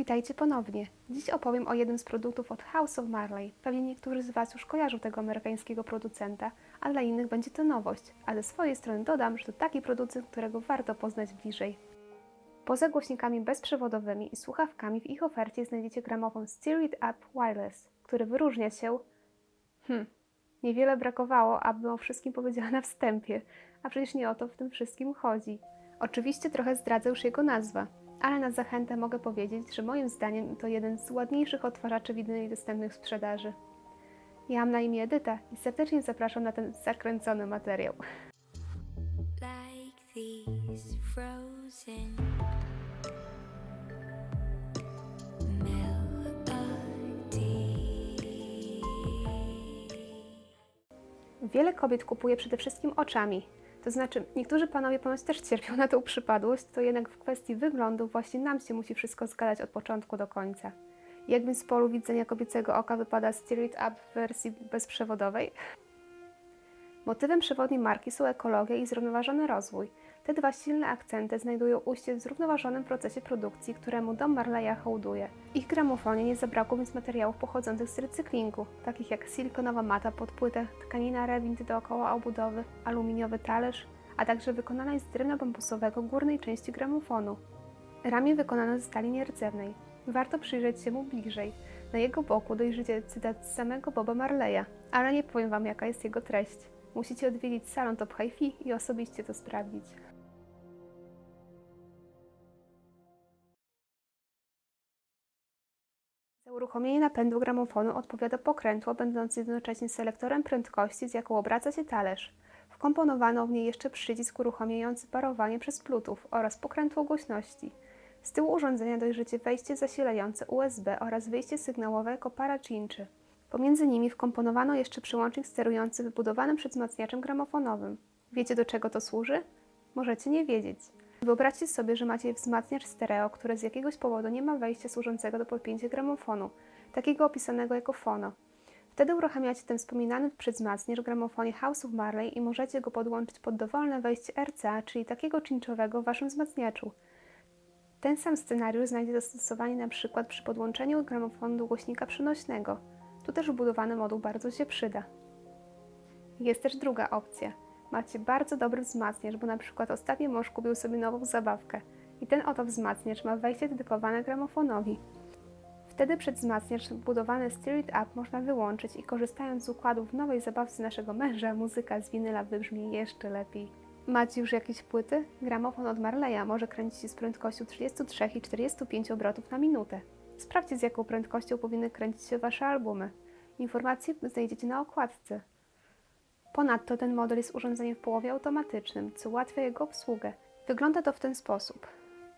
Witajcie ponownie. Dziś opowiem o jednym z produktów od House of Marley. Pewnie niektórzy z Was już kojarzą tego amerykańskiego producenta, a dla innych będzie to nowość. A ze swojej strony dodam, że to taki producent, którego warto poznać bliżej. Poza głośnikami bezprzewodowymi i słuchawkami w ich ofercie znajdziecie gramofon Steer Up Wireless, który wyróżnia się... Hmm, niewiele brakowało, abym o wszystkim powiedziała na wstępie, a przecież nie o to w tym wszystkim chodzi. Oczywiście trochę zdradzę już jego nazwa, ale na zachętę mogę powiedzieć, że moim zdaniem to jeden z ładniejszych odtwarzaczy winyli dostępnych w sprzedaży. Ja mam na imię Edyta i serdecznie zapraszam na ten zakręcony materiał. Wiele kobiet kupuje przede wszystkim oczami. To znaczy, niektórzy panowie ponoć też cierpią na tą przypadłość, to jednak w kwestii wyglądu właśnie nam się musi wszystko zgadać od początku do końca. Jak więc z polu widzenia kobiecego oka wypada Steer Up w wersji bezprzewodowej? Motywem przewodnim marki są ekologia i zrównoważony rozwój. Te dwa silne akcenty znajdują ujście w zrównoważonym procesie produkcji, któremu dom Marleya hołduje. Ich gramofonie nie zabrakło więc materiałów pochodzących z recyklingu, takich jak silikonowa mata pod płytę, tkanina rewint dookoła obudowy, aluminiowy talerz, a także wykonana z drewna bambusowego górnej części gramofonu. Ramię wykonano ze stali nierdzewnej. Warto przyjrzeć się mu bliżej. Na jego boku dojrzycie cytat z samego Boba Marleya, ale nie powiem Wam jaka jest jego treść. Musicie odwiedzić salon Top Hi-Fi i osobiście to sprawdzić. Za uruchomienie napędu gramofonu odpowiada pokrętło będące jednocześnie selektorem prędkości, z jaką obraca się talerz. Wkomponowano w niej jeszcze przycisk uruchamiający parowanie przez Bluetooth oraz pokrętło głośności. Z tyłu urządzenia dojrzycie wejście zasilające USB oraz wyjście sygnałowe jako paracinczy. Pomiędzy nimi wkomponowano jeszcze przyłącznik sterujący wybudowanym przedwzmacniaczem gramofonowym. Wiecie do czego to służy? Możecie nie wiedzieć. Wyobraźcie sobie, że macie wzmacniacz stereo, który z jakiegoś powodu nie ma wejścia służącego do podpięcia gramofonu, takiego opisanego jako fono. Wtedy uruchamiacie ten wspominany przedwzmacniacz w gramofonie House of Marley i możecie go podłączyć pod dowolne wejście RCA, czyli takiego czynczowego w waszym wzmacniaczu. Ten sam scenariusz znajdzie zastosowanie przykład przy podłączeniu gramofonu do głośnika przenośnego. Tu też wbudowany moduł bardzo się przyda. Jest też druga opcja. Macie bardzo dobry wzmacniacz, bo na przykład ostatnio mąż kupił sobie nową zabawkę i ten oto wzmacniacz ma wejście dedykowane gramofonowi. Wtedy przedwzmacniacz wbudowany Steer It Up można wyłączyć i korzystając z układów w nowej zabawce naszego męża, muzyka z winyla wybrzmi jeszcze lepiej. Macie już jakieś płyty? Gramofon od Marleya może kręcić się z prędkością 33 i 45 obrotów na minutę. Sprawdźcie z jaką prędkością powinny kręcić się Wasze albumy. Informacje znajdziecie na okładce. Ponadto ten model jest urządzeniem w połowie automatycznym, co ułatwia jego obsługę. Wygląda to w ten sposób.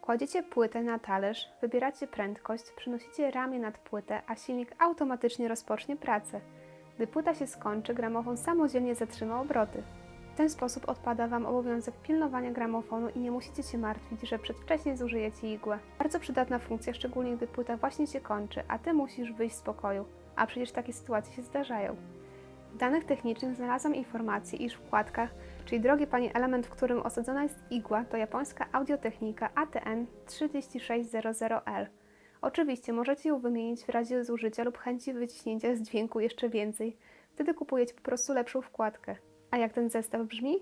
Kładziecie płytę na talerz, wybieracie prędkość, przenosicie ramię nad płytę, a silnik automatycznie rozpocznie pracę. Gdy płyta się skończy, gramofon samodzielnie zatrzyma obroty. W ten sposób odpada Wam obowiązek pilnowania gramofonu i nie musicie się martwić, że przedwcześnie zużyjecie igłę. Bardzo przydatna funkcja, szczególnie gdy płyta właśnie się kończy, a Ty musisz wyjść z pokoju, a przecież takie sytuacje się zdarzają. W danych technicznych znalazłam informację, iż wkładka, czyli drogie Pani element, w którym osadzona jest igła, to japońska audiotechnika ATN 3600L. Oczywiście możecie ją wymienić w razie zużycia lub chęci wyciśnięcia z dźwięku jeszcze więcej. Wtedy kupujecie po prostu lepszą wkładkę. A jak ten zestaw brzmi?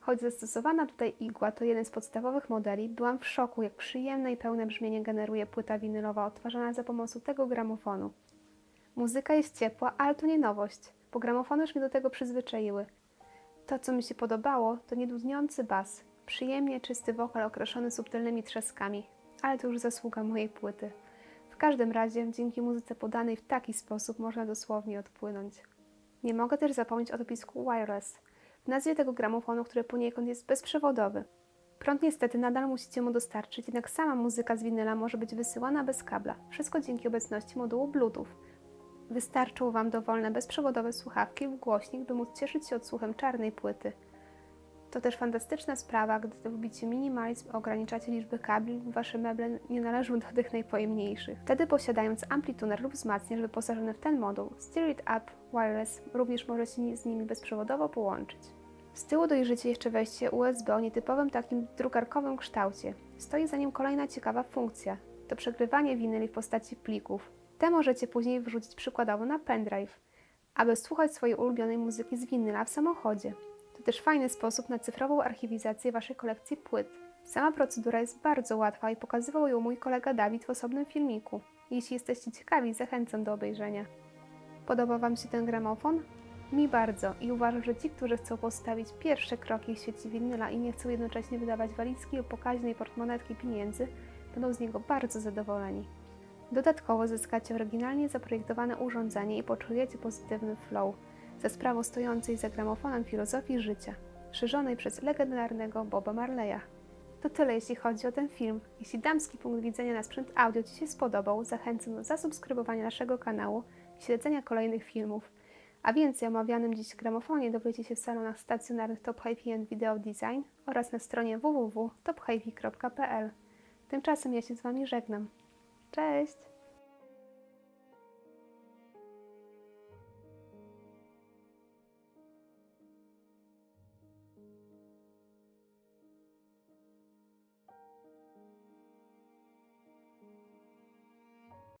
Choć zastosowana tutaj igła to jeden z podstawowych modeli, byłam w szoku, jak przyjemne i pełne brzmienie generuje płyta winylowa odtwarzana za pomocą tego gramofonu. Muzyka jest ciepła, ale to nie nowość, bo gramofony już mnie do tego przyzwyczaiły. To, co mi się podobało, to niedudniący bas, przyjemnie czysty wokal okraszony subtelnymi trzaskami, ale to już zasługa mojej płyty. W każdym razie, dzięki muzyce podanej w taki sposób można dosłownie odpłynąć. Nie mogę też zapomnieć o dopisku wireless, w nazwie tego gramofonu, który poniekąd jest bezprzewodowy. Prąd niestety nadal musicie mu dostarczyć, jednak sama muzyka z winyla może być wysyłana bez kabla. Wszystko dzięki obecności modułu Bluetooth. Wystarczą Wam dowolne bezprzewodowe słuchawki lub głośnik, by móc cieszyć się odsłuchem czarnej płyty. To też fantastyczna sprawa, gdy lubicie minimalizm, ograniczacie liczbę kabli, Wasze meble nie należą do tych najpojemniejszych. Wtedy posiadając amplituner lub wzmacniacz wyposażony w ten moduł, Steer Up Wireless, również możecie z nimi bezprzewodowo połączyć. Z tyłu dojrzycie jeszcze wejście USB o nietypowym takim drukarkowym kształcie. Stoi za nim kolejna ciekawa funkcja. to przegrywanie winyli w postaci plików. Te możecie później wrzucić przykładowo na pendrive, aby słuchać swojej ulubionej muzyki z winyla w samochodzie. To też fajny sposób na cyfrową archiwizację Waszej kolekcji płyt. Sama procedura jest bardzo łatwa i pokazywał ją mój kolega Dawid w osobnym filmiku. Jeśli jesteście ciekawi, zachęcam do obejrzenia. Podoba Wam się ten gramofon? Mi bardzo i uważam, że ci, którzy chcą postawić pierwsze kroki w świecie winyla i nie chcą jednocześnie wydawać walizki lub pokaźnej portmonetki pieniędzy, będą z niego bardzo zadowoleni. Dodatkowo zyskacie oryginalnie zaprojektowane urządzenie i poczujecie pozytywny flow za sprawą stojącej za gramofonem filozofii życia, szerzonej przez legendarnego Boba Marleya. To tyle jeśli chodzi o ten film. Jeśli damski punkt widzenia na sprzęt audio Ci się spodobał, zachęcam do zasubskrybowania naszego kanału i śledzenia kolejnych filmów. A więcej o omawianym dziś gramofonie dowiecie się w salonach stacjonarnych Top Hi-Fi Video Design oraz na stronie www.tophifi.pl. Tymczasem ja się z Wami żegnam. Cześć!